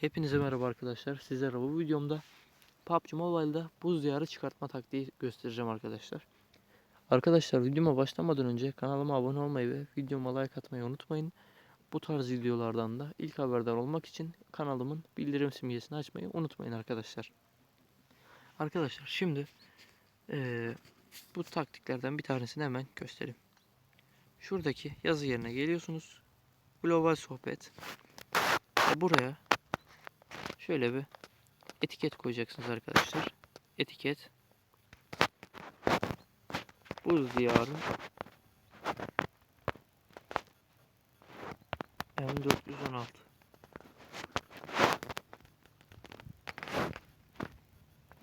Hepinize merhaba arkadaşlar. Sizlere bu videomda PUBG Mobile'da buz diyarı çıkartma taktiği göstereceğim arkadaşlar. Arkadaşlar videoma başlamadan önce kanalıma abone olmayı ve videoma like atmayı unutmayın. Bu tarz videolardan da ilk haberdar olmak için kanalımın bildirim simgesini açmayı unutmayın arkadaşlar. Arkadaşlar şimdi eee, bu taktiklerden bir tanesini hemen göstereyim. Şuradaki yazı yerine geliyorsunuz. Global sohbet. Buraya Şöyle bir etiket koyacaksınız arkadaşlar. Etiket. Buz diyarı. M416.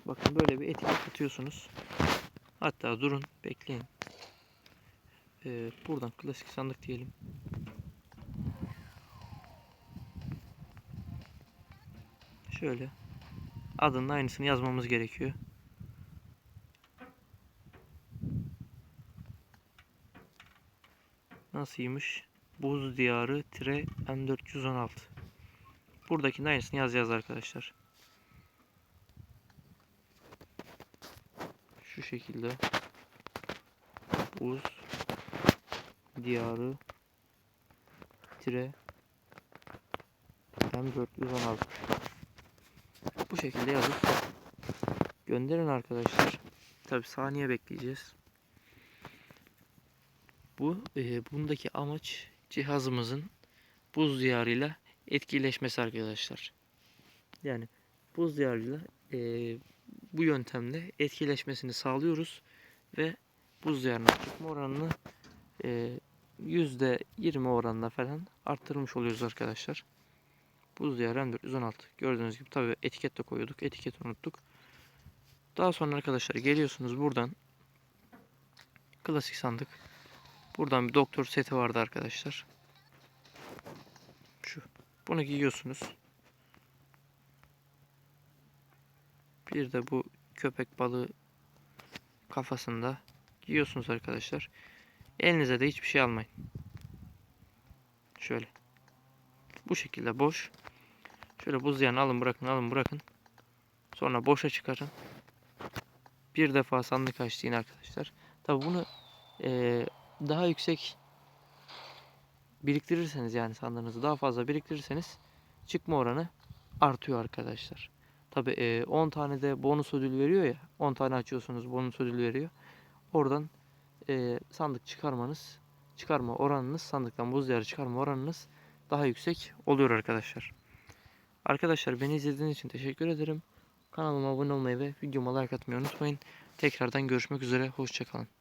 Bakın böyle bir etiket atıyorsunuz. Hatta durun bekleyin. Ee, buradan klasik sandık diyelim. Şöyle adının aynısını yazmamız gerekiyor. Nasılmış? Buz diyarı tire M416. Buradakinin aynısını yazacağız arkadaşlar. Şu şekilde. Buz diyarı tire M416 bu şekilde yazıp gönderin arkadaşlar. Tabi saniye bekleyeceğiz. Bu e, bundaki amaç cihazımızın buz diyarıyla etkileşmesi arkadaşlar. Yani buz diyarıyla e, bu yöntemle etkileşmesini sağlıyoruz ve buz diyarının çıkma oranını e, %20 oranında falan arttırmış oluyoruz arkadaşlar. Buz diyarı M416. Gördüğünüz gibi tabi etiket de koyuyorduk. Etiketi unuttuk. Daha sonra arkadaşlar geliyorsunuz buradan. Klasik sandık. Buradan bir doktor seti vardı arkadaşlar. Şu. Bunu giyiyorsunuz. Bir de bu köpek balığı kafasında giyiyorsunuz arkadaşlar. Elinize de hiçbir şey almayın. Şöyle. Bu şekilde boş. Şöyle buz yani alın bırakın alın bırakın. Sonra boşa çıkarın. Bir defa sandık açtığın arkadaşlar. Tabi bunu e, daha yüksek biriktirirseniz yani sandığınızı daha fazla biriktirirseniz çıkma oranı artıyor arkadaşlar. Tabi e, 10 tane de bonus ödül veriyor ya. 10 tane açıyorsunuz bonus ödül veriyor. Oradan e, sandık çıkarmanız çıkarma oranınız sandıktan buz diyarı çıkarma oranınız daha yüksek oluyor arkadaşlar. Arkadaşlar beni izlediğiniz için teşekkür ederim. Kanalıma abone olmayı ve videoma like atmayı unutmayın. Tekrardan görüşmek üzere. Hoşçakalın.